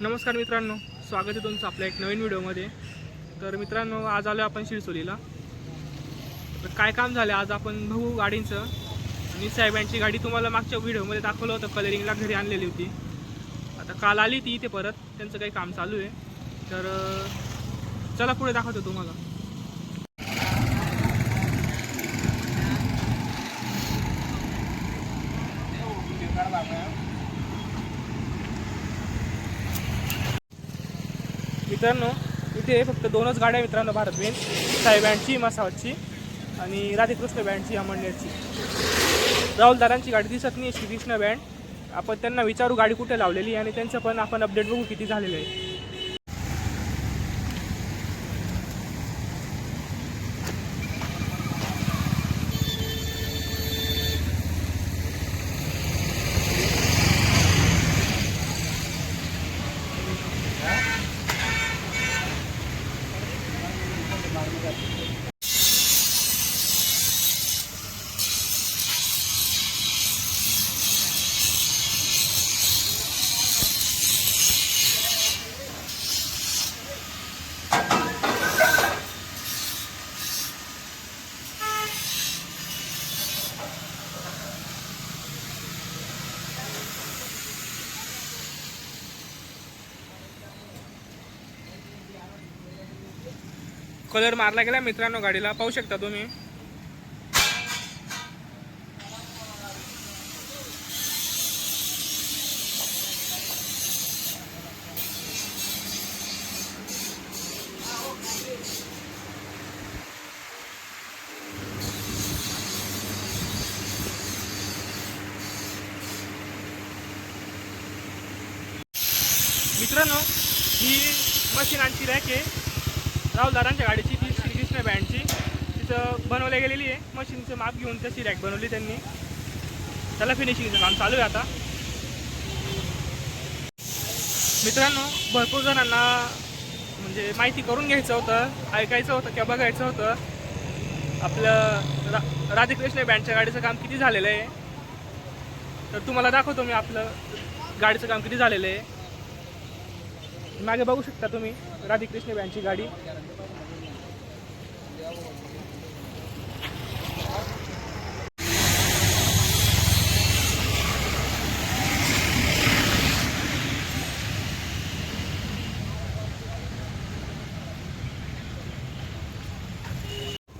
नमस्कार मित्रांनो स्वागत आहे तुमचं आपल्या एक नवीन व्हिडिओमध्ये. तर मित्रांनो आज आलो आपण शिरसोलीला. तर काय काम झालं आज आपण बघू गाडींचं. आणि साहेबांची गाडी तुम्हाला मागच्या व्हिडिओमध्ये दाखवलं होतं कलरिंगला घरी आणलेली होती. आता काल आली ती इथे परत. त्यांचं काही काम चालू आहे. तर चला पुढे दाखवतो तुम्हाला. मित्रांनो इथे फक्त दोनच गाड्या मित्रांनो भारत बेन साई बँडची मसावतची आणि राधेकृष्ण बँडची अमळनेरची. राहुल दादांची गाडी दिसत नाही श्रीकृष्ण बँड. आपण त्यांना विचारू गाडी कुठे लावलेली आहे आणि त्यांचं पण आपण अपडेट बघू किती झालेलं आहे. Дякую. कलर मारला गेला मित्रांनो गाडीला. पाहू शकता तुम्ही. मित्रांनो ही मशीन आणखी रॅक आहे. राहुल दादांच्या गाडीची कृष्ण बँडची तिथं बनवल्या गेलेली आहे. मशीनचं माप घेऊन तशी रॅक बनवली त्यांनी. त्याला फिनिशिंगचं काम चालू आहे आता. मित्रांनो भरपूर जणांना म्हणजे माहिती करून घ्यायचं होतं ऐकायचं होतं किंवा बघायचं होतं. आपलं रा राधेकृष्ण बँडच्या गाडीचं काम किती झालेलं आहे. तर तुम्हाला दाखवतो मी आपलं गाडीचं काम किती झालेलं आहे. मागे बघू शकता तुम्ही राधेकृष्ण बँडची गाडी.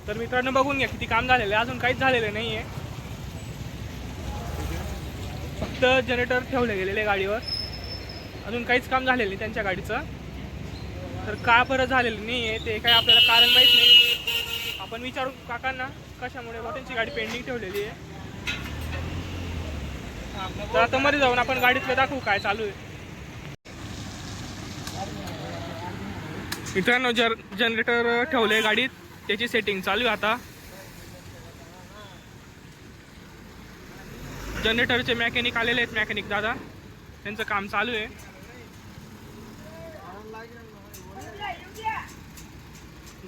तर मित्रांनो बघून घ्या किती काम झालेलं आहे. अजून काहीच झालेलं नाही आहे फक्त जनरेटर ठेवले गेलेले गाडीवर. अजून काहीच काम झालेलं नाही त्यांच्या गाडीचं. तर का बरं झालेलं नाही आहे ते काय आपल्याला कारण माहीत नाही. आपण विचारू काकांना कशामुळे बा त्यांची गाडी पेंडिंग ठेवलेली आहे. तर आता मध्ये जाऊन आपण गाडीतलं दाखवू काय चालू आहे. मित्रांनो जर जनरेटर ठेवले गाडीत त्याची सेटिंग चालू आहे आता. जनरेटरचे मॅकॅनिक आलेले आहेत मॅकॅनिक दादा. त्यांचं काम चालू आहे.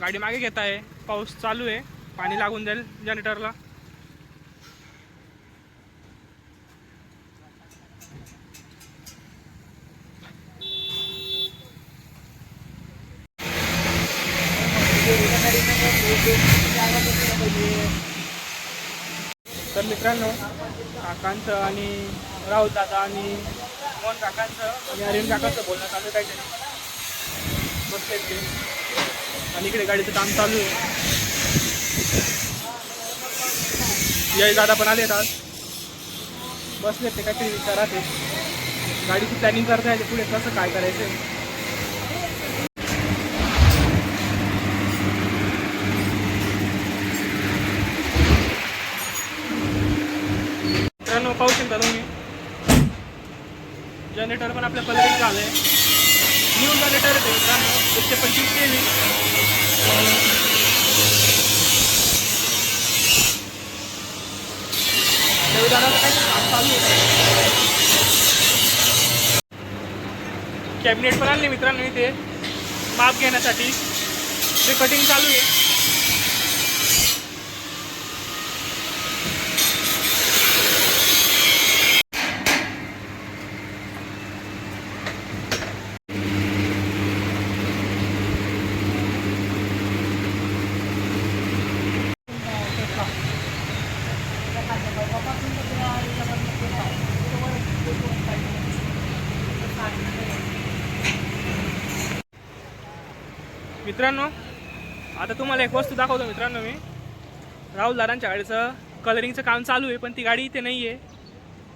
गाडी मागे घेत आहे पाऊस चालू आहे. पाणी लागून जाईल जनरेटरला. तर मित्रांनो काकांचं आणि राहुल दादा आणि मोहन काकांचं आणि अरविंद काकांचं बोलणं चालू काहीतरी बसले ते. आणि इकडे गाडीचं काम चालू आहे. जय दादा पण आलेत आज. बसलेत ते काहीतरी विचारात ते गाडीची प्लॅनिंग करता येते पुढे कसं काय करायचं मित्रांनो पाहू शकता तुम्ही जनरेटर पण आपल्या कलरिंग झालंय. आहे न्यूज आहे ते एकशे पंचवीस के व्ही चालू आहे. कॅबिनेट पण आणले मित्रांनो इथे. माप घेण्यासाठी. ते कटिंग चालू आहे. मित्रांनो आता तुम्हाला एक वस्तू दाखवतो मित्रांनो मी. राहुल दादांच्या गाडीचं कलरिंगचं काम चालू आहे पण ती गाडी इथे नाही आहे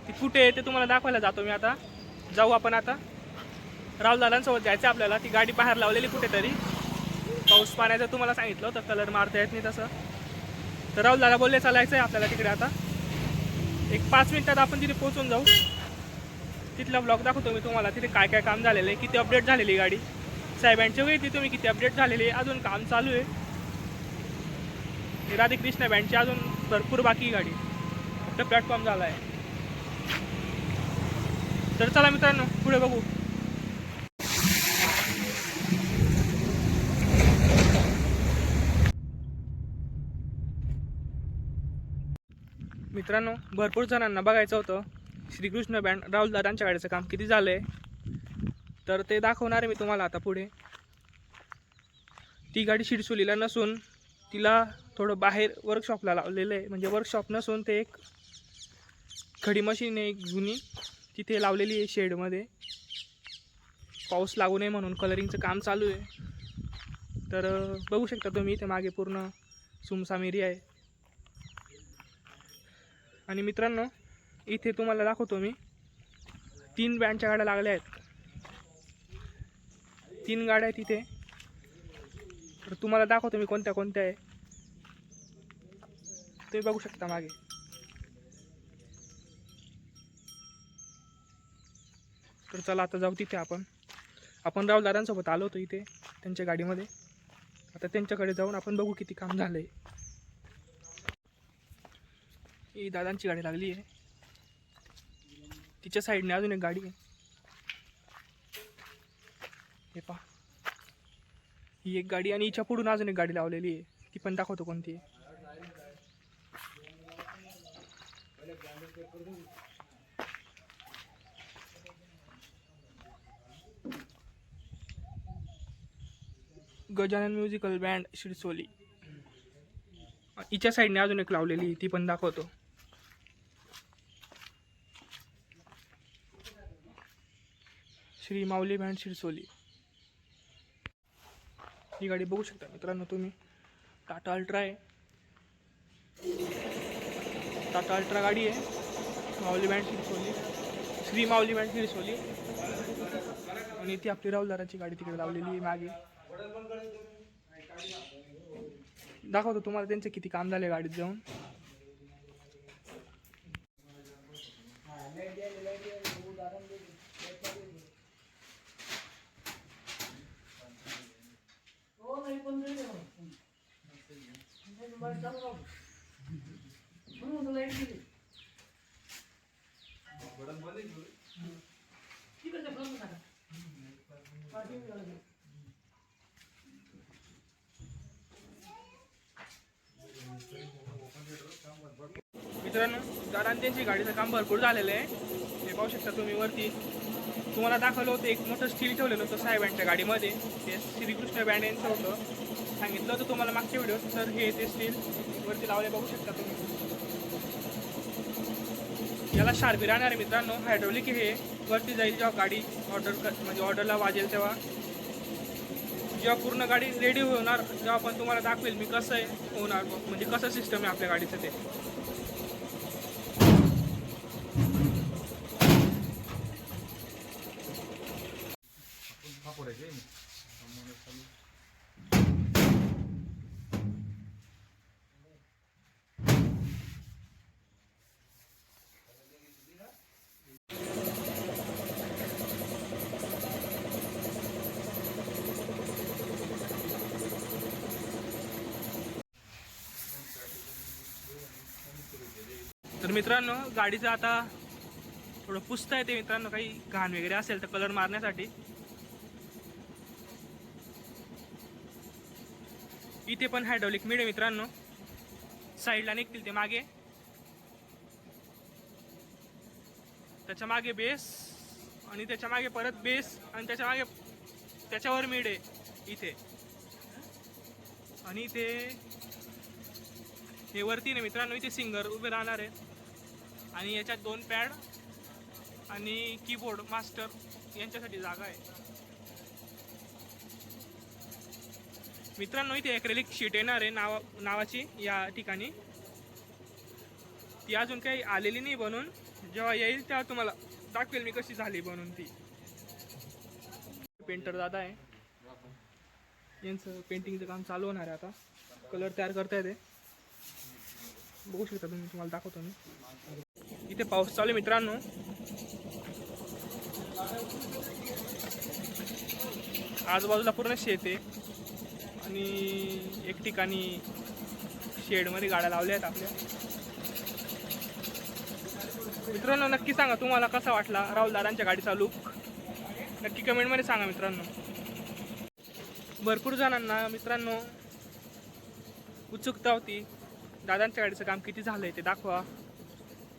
ती कुठे आहे ते तुम्हाला दाखवायला जातो मी आता. जाऊ आपण आता. राहुल दादांसोबत जायचं आहे आपल्याला. ती गाडी बाहेर लावलेली कुठेतरी. पाऊस पाण्याचं तुम्हाला सांगितलं होतं कलर मारता येत नाही तसं. तर राहुल दादा बोलले चालायचं आहे आपल्याला तिकडे आता. एक पाच मिनिटात आपण तिथे पोहोचून जाऊ. तिथला ब्लॉग दाखवतो मी तुम्हाला. तिथे काय काय काम झालेलं आहे किती अपडेट झालेली गाडी. साहेबांच्या वेळी तुम्ही किती अपडेट झालेले अजून काम चालू आहे. हे राधेकृष्ण बँडची अजून भरपूर बाकी गाडी. फक्त प्लॅटफॉर्म झाला आहे. तर चला मित्रांनो पुढे बघू. मित्रांनो भरपूर जणांना बघायचं होतं. श्रीकृष्ण बँड राहुल दादांच्या गाडीचं काम किती झालं आहे तर ते दाखवणार आहे मी तुम्हाला आता पुढे. ती गाडी शिडसुलीला नसून तिला थोडं बाहेर वर्कशॉपला लावलेलं आहे. म्हणजे वर्कशॉप नसून ते एक खडी मशीन आहे एक जुनी. तिथे लावलेली आहे शेडमध्ये पाऊस लागू नये म्हणून कलरिंगचं काम चालू आहे. तर बघू शकता तुम्ही इथे मागे पूर्ण सुमसाम आहे. आणि मित्रांनो इथे तुम्हाला दाखवतो मी. तीन बँडच्या गाड्या लागल्या आहेत. तीन गाड्या आहेत तिथे तर तुम्हाला दाखवतो मी कोणत्या कोणत्या आहे. तुम्ही बघू शकता मागे. तर चला आता जाऊ तिथे आपण. आपण राहुल दादांसोबत आलो होतो इथे त्यांच्या गाडीमध्ये. आता त्यांच्याकडे जाऊन आपण बघू किती काम झालं आहे ही दादांची गाडी लागली आहे. तिच्या साईडने अजून एक गाडी आहे. हे पहा. ही एक गाडी आणि हिच्या पुढून अजून एक गाडी लावलेली आहे. ती पण दाखवतो कोणती गजानन म्युझिकल बँड शिरसोली. हिच्या साईडने अजून एक लावलेली ती पण दाखवतो. श्री माऊली बँड शिरसोली. ही गाडी बघू शकता मित्रांनो तुम्ही. टाटा अल्ट्रा आहे. टाटा अल्ट्रा गाडी आहे. माऊली बँड शिरसोली. श्री माऊली बँड शिरसोली. आणि ती आपली राहुलदाराची गाडी तिकडे लावलेली आहे मागे. दाखवतो तुम्हाला त्यांचे किती काम झाले गाडीत जाऊन. मित्रांनो दादा त्यांची गाडीचं काम भरपूर झालेलं आहे. हे पाहू शकता तुम्ही वरती. तुम्हाला दाखवलं होतं एक मोठं स्टील ठेवलेलं होतं साहेबांच्या गाडीमध्ये. ते श्रीकृष्ण बँड यांचं होतं. सांगितलं होतं तुम्हाला मागच्या व्हिडिओ तर हे ते स्टील वरती लावले बघू शकता तुम्ही. याला शार्पी राहणार आहे मित्रांनो हायड्रोलिक हे वरती जाईल जेव्हा गाडी ऑर्डर म्हणजे ऑर्डरला वाजेल तेव्हा. जेव्हा पूर्ण गाडी रेडी होणार जेव्हा पण तुम्हाला दाखवेल मी कसं आहे होणार म्हणजे कसं सिस्टम आहे आपल्या गाडीचं ते. तर मित्रांनो गाडीचं आता थोडं पुसतं आहे ते मित्रांनो. काही घाण वगैरे असेल तर कलर मारण्यासाठी. इथे पण हायड्रॉलिक मिळे मित्रांनो. साईडला निघतील ते मागे. त्याच्यामागे बेस आणि त्याच्यामागे परत बेस आणि त्याच्यामागे त्याच्यावर मिड आहे इथे. आणि इथे हे वरती ना मित्रांनो इथे सिंगर उभे राहणार आहे आणि याच्यात दोन पॅड आणि कीबोर्ड मास्टर यांच्यासाठी जागा आहे. मित्रांनो इथे ॲक्रेलिक शीट येणार आहे नावा नावाची या ठिकाणी. ती अजून काही आलेली नाही बनून. जेव्हा येईल तेव्हा तुम्हाला दाखवेल मी कशी झाली बनून ती. पेंटर दादा आहे. यांचं पेंटिंगचं काम चालू होणार आहे आता. कलर तयार करता येते. बघू शकता तुम्ही तुम्हाला दाखवतो मी. इथे पाऊस चालू आहे मित्रांनो. आजूबाजूला पूर्ण शेत आहे. आणि एक ठिकाणी शेडमध्ये गाड्या लावल्या आहेत आपल्या. मित्रांनो नक्की सांगा तुम्हाला कसा वाटला राहुल दादांच्या गाडीचा लुक नक्की कमेंटमध्ये सांगा मित्रांनो. भरपूर जणांना मित्रांनो उत्सुकता होती. दादांच्या गाडीचं काम किती झालं आहे ते दाखवा.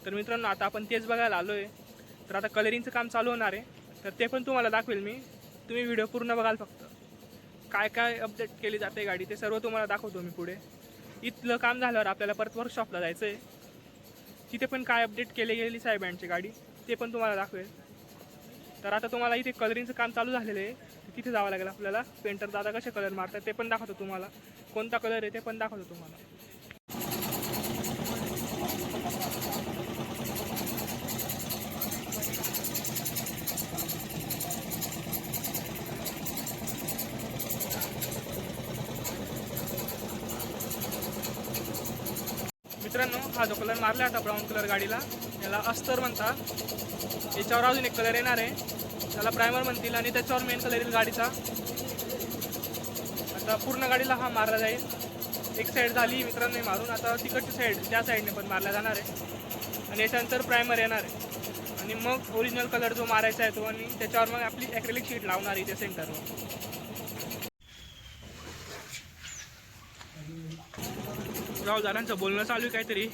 तर मित्रांनो आता आपण तेच बघायला आलो आहे तर आता कलरिंगचं काम चालू होणार आहे. तर ते पण तुम्हाला दाखवेल मी. तुम्ही व्हिडिओ पूर्ण बघाल फक्त. काय काय अपडेट केली जाते गाडी ते सर्व तुम्हाला दाखवतो मी पुढे. इथलं काम झाल्यावर आपल्याला परत वर्कशॉपला जायचं आहे तिथे पण काय अपडेट केले गेली साहेबांची गाडी ते पण तुम्हाला दाखवेल. तर आता तुम्हाला इथे कलरिंगचं काम चालू झालेलं आहे. तिथे जावं लागेल आपल्याला. पेंटर दादा कसे कलर मारतात ते पण दाखवतो तुम्हाला. कोणता कलर आहे ते पण दाखवतो तुम्हाला मित्रांनो हा जो कलर मारला आता ब्राऊन कलर गाडीला. याला अस्तर म्हणतात. याच्यावर अजून एक कलर येणार आहे. त्याला प्रायमर म्हणतील आणि त्याच्यावर मेन कलर येईल गाडीचा. आता पूर्ण गाडीला हा मारला जाईल. एक साईड झाली मित्रांनी मारून. आता तिकडची साईड त्या साईडने पण मारला जाणार आहे. आणि याच्यानंतर प्रायमर येणार आहे. आणि मग ओरिजिनल कलर जो मारायचा आहे तो आणि त्याच्यावर मग आपली ॲक्रेलिक शीट लावणार आहे त्या सेंटरवर राव झाडांचं बोलणं चालू आहे काहीतरी.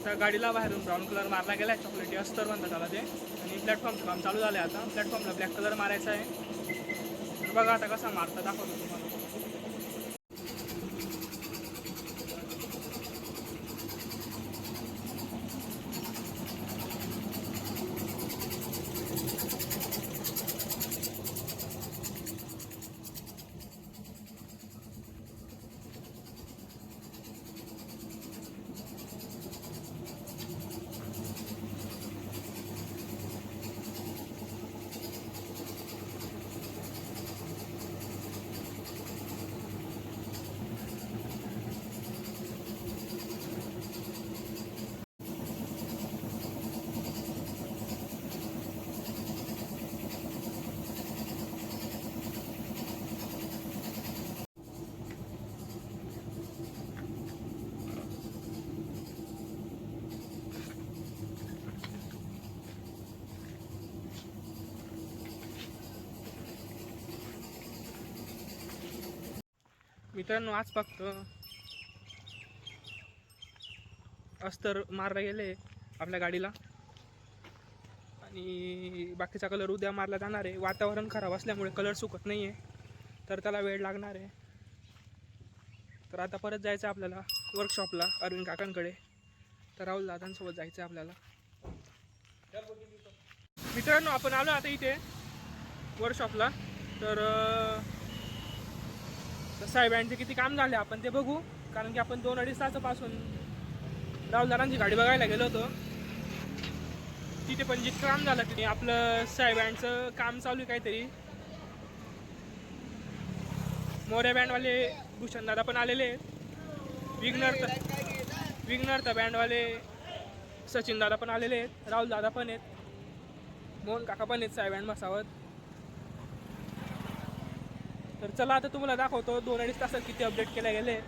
आता गाडीला बाहेरून ब्राऊन कलर मारला गेला आहे चॉकलेटी अस्तर म्हणतात त्याला ते. आणि प्लॅटफॉर्मचं काम चालू झालं आहे आता प्लॅटफॉर्मला ब्लॅक कलर मारायचा आहे. बघा आता कसा मारता दाखवतो तुम्हाला. मित्रांनो आज फक्त अस्तर मारला गेले आपल्या गाडीला. आणि बाकीचा कलर उद्या मारला जाणार आहे. वातावरण खराब असल्यामुळे कलर सुकत नाही आहे तर त्याला वेळ लागणार आहे. तर आता परत जायचं आहे आपल्याला वर्कशॉपला अरविंद काकांकडे. तर राहुल दादांसोबत जायचं आहे आपल्याला. मित्रांनो आपण आलो आता इथे वर्कशॉपला तर तर साहेबांचे किती काम झाले आपण ते बघू. कारण की आपण दोन अडीच तासापासून राहुल गाडी बघायला गेलो होतो. तिथे पण जितकं काम झालं तिथे आपलं साहेबांचं काम चालू आहे काहीतरी. मोऱ्या बँडवाले भूषण दादा पण आलेले आहेत. विघ्नर तर बँडवाले सचिन दादा पण आलेले आहेत. राहुल दादा पण आहेत. मोहन काका पण आहेत साहेब बँड तर चला आता तुम्हाला दाखवतो. दोन अडीच तासात किती अपडेट केले गेले.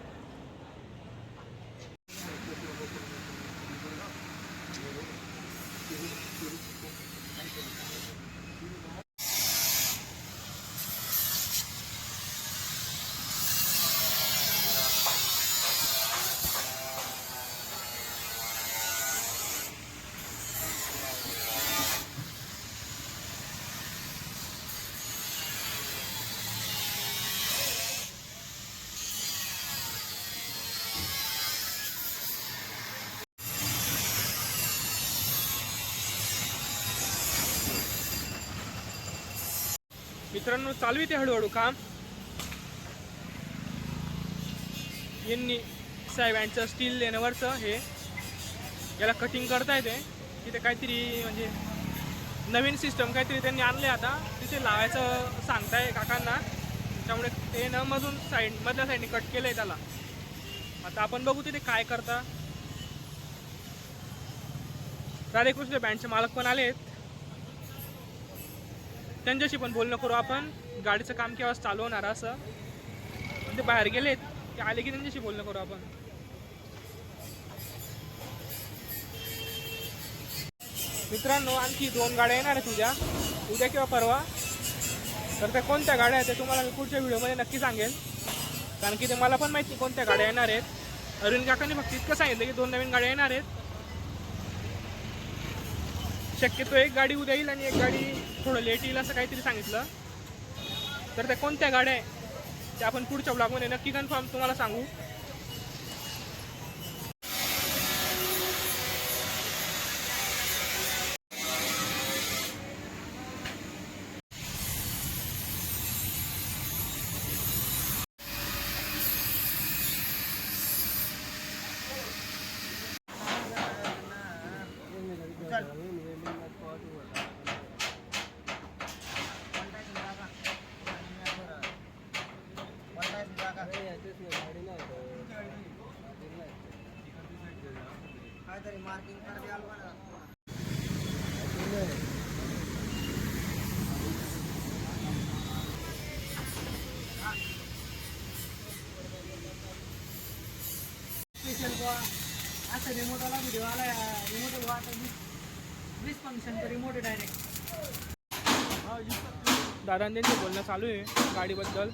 मित्रांनो चालू आहे ते हळूहळू काम. यांनी साहेब यांचं स्टील देण्यावरचं हे. याला कटिंग करता येते तिथे काहीतरी म्हणजे नवीन सिस्टम काहीतरी त्यांनी आणले आता. तिथे लावायचं सांगताय काकांना. त्यामुळे ते न मधून साईड मधल्या साईडने कट केलं आहे त्याला. आता आपण बघू तिथे काय करता. राधेकृष्ण बँडचे मालक पण आले आहेत त्यांच्याशी पण बोलणं करू आपण. गाडीचं काम केव्हा चालू होणार असं. ते बाहेर गेलेत ते आले की त्यांच्याशी बोलणं करू आपण. मित्रांनो आणखी दोन गाड्या येणार आहेत तुझ्या उद्या किंवा परवा. तर त्या कोणत्या गाड्या आहेत ते तुम्हाला मी पुढच्या व्हिडिओमध्ये नक्की सांगेल कारण की ते मला पण माहिती कोणत्या गाड्या येणार आहेत. अरुण काकांनी फक्त इतकं सांगितलं की दोन नवीन गाड्या येणार आहेत. शक्यतो एक गाडी उद्या येईल आणि एक गाडी थोडं लेट येईल असं काहीतरी सांगितलं. तर त्या कोणत्या गाड्या आहे त्या आपण पुढच्या ब्लॉगमध्ये नक्की कन्फर्म तुम्हाला सांगू. असं रिमोटवाला व्हिडिओ आला रिमोट आता वीस फंक्शन रिमोट आहे डायरेक्ट दादांनी त्यांचं बोलणं चालू आहे गाडीबद्दल.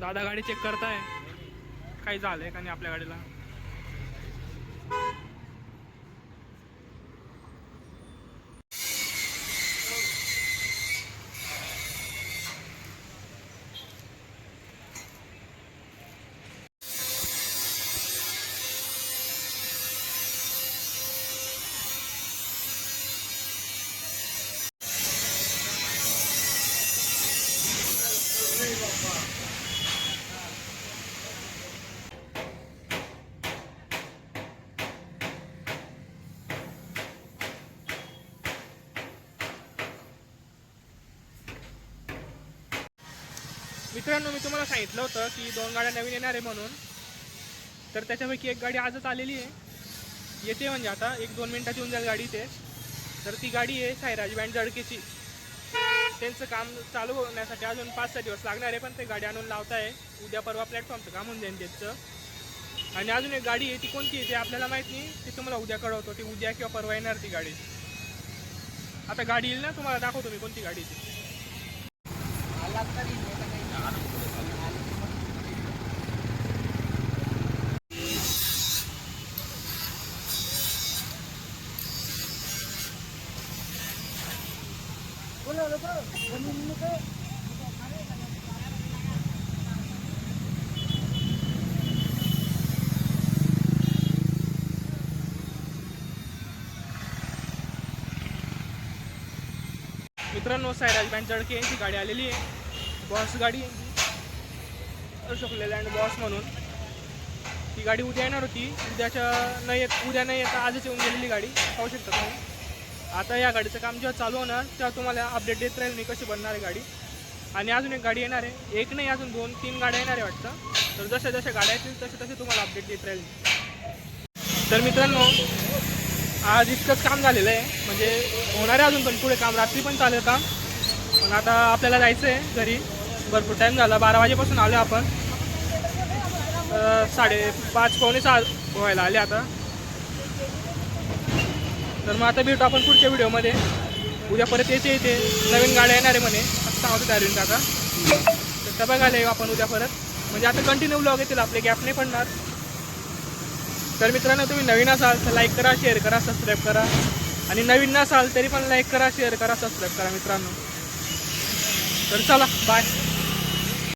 दादा गाडी चेक करताय. काही झालंय का नाही आपल्या गाडीला? मित्रांनो मी तुम्हाला सांगितलं होतं की दोन गाड्या नवीन येणार आहे म्हणून. तर त्याच्यापैकी एक गाडी आजच आलेली आहे. येते म्हणजे आता एक दोन मिनटात येऊन जाईल गाडी ते तर ती गाडी आहे साईराज बँड जडकेची. त्यांचं काम चालू होण्यासाठी अजून पाच सहा दिवस लागणार आहे पण ते गाडी आणून लावत आहे उद्या परवा प्लॅटफॉर्मचं काम होऊन जाईल त्यांचं. आणि अजून एक गाडी आहे ती कोणती आहे ते आपल्याला माहीत नाही. ती तुम्हाला उद्या कळवतो ती उद्या किंवा परवा येणार ती गाडी. आता गाडी येईल ना? तुम्हाला दाखवतो मी कोणती गाडी ती आला तरी नाही तर काही मित्रांनो सायराज बँड जडके यांची गाडी आलेली आहे. बॉस गाडी. आहे ती. अशोक लेलँड बॉस म्हणून. ती गाडी उद्या येणार होती. उद्याच्या नाही येत उद्या नाही येत आजच येऊन गेलेली गाडी. पाहू शकता तुम्ही. आता या गाडीचं काम जेव्हा चालू होणार तेव्हा तुम्हाला अपडेट देत राहील मी कशी बनणार आहे गाडी. आणि अजून एक गाडी येणार आहे. एक नाही अजून दोन तीन गाड्या येणार आहे वाटतं. तर जशा जशा गाड्या येतील तसे तसे तुम्हाला अपडेट देत राहील. तर मित्रांनो आज इतकंच काम झालेलं आहे. म्हणजे होणार आहे अजून पण पुढे काम. रात्री पण चालेल काम. पण आता आपल्याला जायचं आहे घरी. भरपूर टाईम झाला. बारा वाजेपासून आलो आपण. साडेपाच पावणे सहा व्हायला आले आता. तर मग आता भेटू आपण पुढच्या व्हिडिओमध्ये. उद्या परत येते येते नवीन गाड्या येणार आहे म्हणे. असं सांगतो त्या काका तर त्या बघायला येऊ आपण उद्या परत. म्हणजे आता कंटिन्यू ब्लॉग येतील आपले गॅप नाही पडणार. तर मित्रांनो तुम्ही नवीन असाल तर लाईक करा शेअर करा सबस्क्राईब करा. आणि नवीन नसाल तरी पण लाईक करा शेअर करा सबस्क्राईब करा मित्रांनो. तर चला बाय